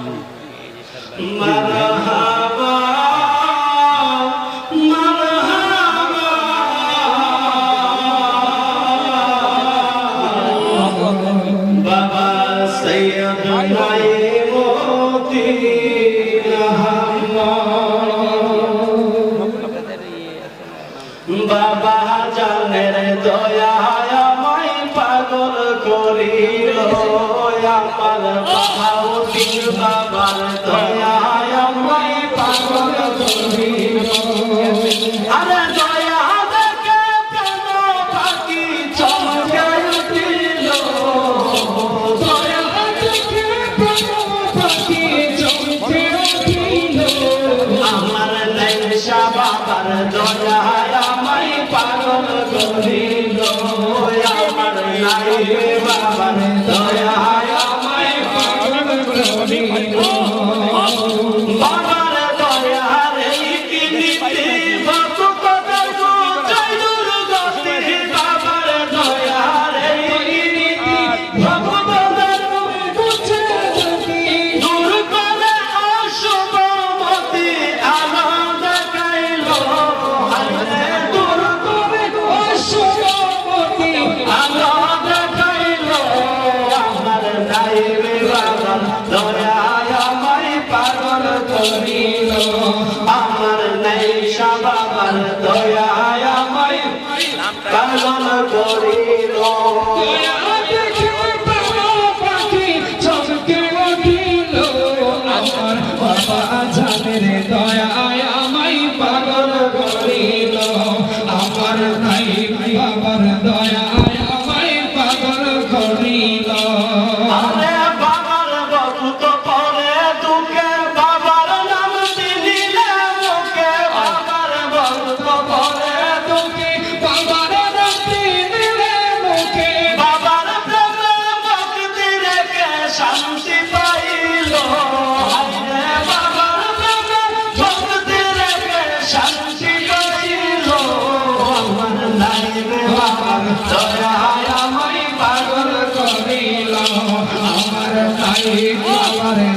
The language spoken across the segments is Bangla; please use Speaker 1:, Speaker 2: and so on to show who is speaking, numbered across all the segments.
Speaker 1: de, বাবার কথাও পীর বাবার দয়ায় আমায় পাগল করিল আরে দয়া দেখে প্রেম পাখি চমকে উঠিল দয়া দেখে প্রেম পাখি চমকে উঠিল আমার লাইসা বাবার দয়ায় ー。Oh,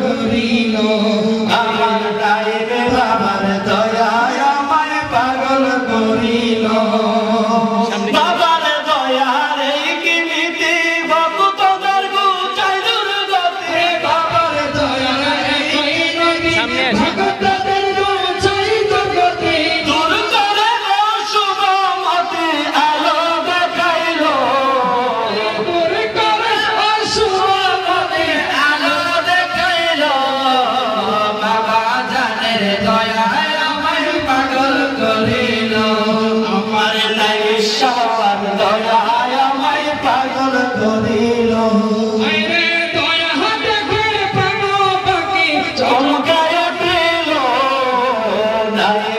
Speaker 1: করিল।
Speaker 2: Nadie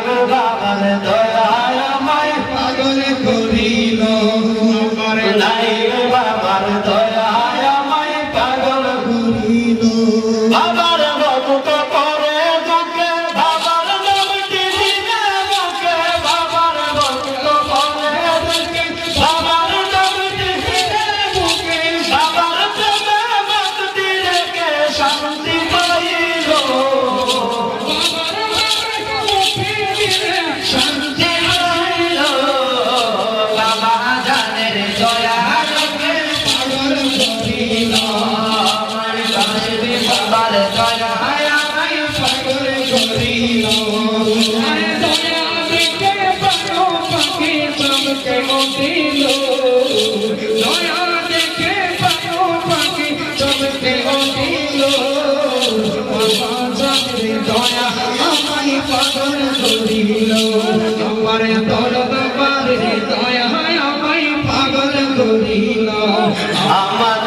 Speaker 2: দিল
Speaker 1: দয়া দেখে পাবো পাখি জগতে দিল দয়া আমায় পাগল করিল। আমার দরদ পারে দয়া আমায় পাগল করিল। আমার